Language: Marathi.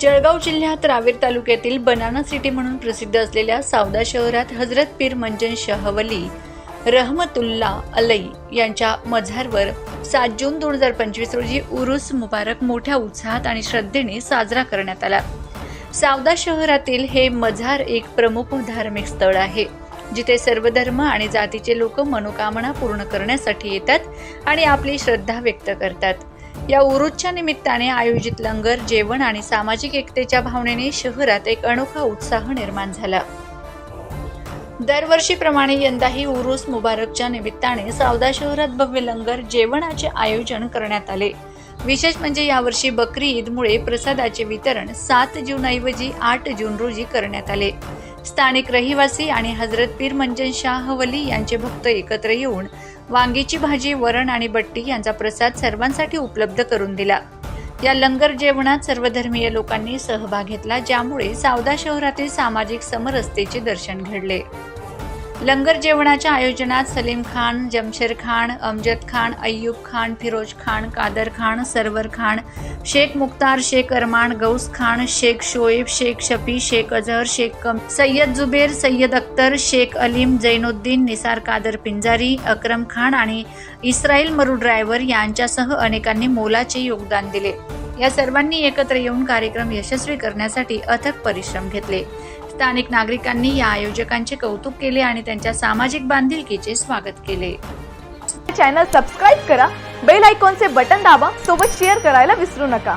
जळगाव जिल्ह्यात रावेर तालुक्यातील बनाना सिटी म्हणून प्रसिद्ध असलेल्या सावदा शहरात हजरत पीर मंजन शहवली रहमतुल्ला अलई यांच्या मझारवर सात जून दोन हजार पंचवीस रोजी उरुस मुबारक मोठ्या उत्साहात आणि श्रद्धेने साजरा करण्यात आला. सावदा शहरातील हे मझार एक प्रमुख धार्मिक स्थळ आहे जिथे सर्व धर्म आणि जातीचे लोक मनोकामना पूर्ण करण्यासाठी येतात आणि आपली श्रद्धा व्यक्त करतात. या उरुजच्या निमित्ताने आयोजित लंगर जेवण आणि सामाजिक एकतेच्या भावनेने शहरात एक अनोखा उत्साह निर्माण झाला. दरवर्षीप्रमाणे यंदाही उरुस मुबारकच्या निमित्ताने सावदा शहरात भव्य लंगर जेवणाचे आयोजन करण्यात आले. विशेष म्हणजे यावर्षी बकरी ईदमुळे प्रसादाचे वितरण सात जूनऐवजी आठ जून रोजी करण्यात आले. स्थानिक रहिवासी आणि हजरत पीर मंजन शाह वली यांचे भक्त एकत्र येऊन वांगीची भाजी वरण आणि बट्टी यांचा प्रसाद सर्वांसाठी उपलब्ध करून दिला. या लंगर जेवणात सर्वधर्मीय लोकांनी सहभाग घेतला ज्यामुळे सावदा शहरातील सामाजिक समरसतेचे दर्शन घडले. लंगर जेवणाच्या आयोजनात सलीम खान जमशेर खान अमजद खान अय्यूब खान फिरोज खान कादर खान सरवर खान शेख मुख्तार शेख अरमान गौस खान शेख शोएब शेख शफी शेख अजहर शेख कम सय्यद जुबेर सय्यद अख्तर शेख अलीम जैनुद्दीन निसार कादर पिंजारी अक्रम खान आणि इस्राईल मरू ड्रायव्हर यांच्यासह अनेकांनी मोलाचे योगदान दिले. या सर्वांनी एकत्र येऊन कार्यक्रम यशस्वी करण्यासाठी अथक परिश्रम घेतले. स्थानिक नागरिकांनी या आयोजकांचे कौतुक केले आणि त्यांच्या सामाजिक बांधिलकीचे स्वागत केले. चॅनल सबस्क्राईब करा बेल आयकॉनचे बटन दाबा सोबत शेअर करायला विसरू नका.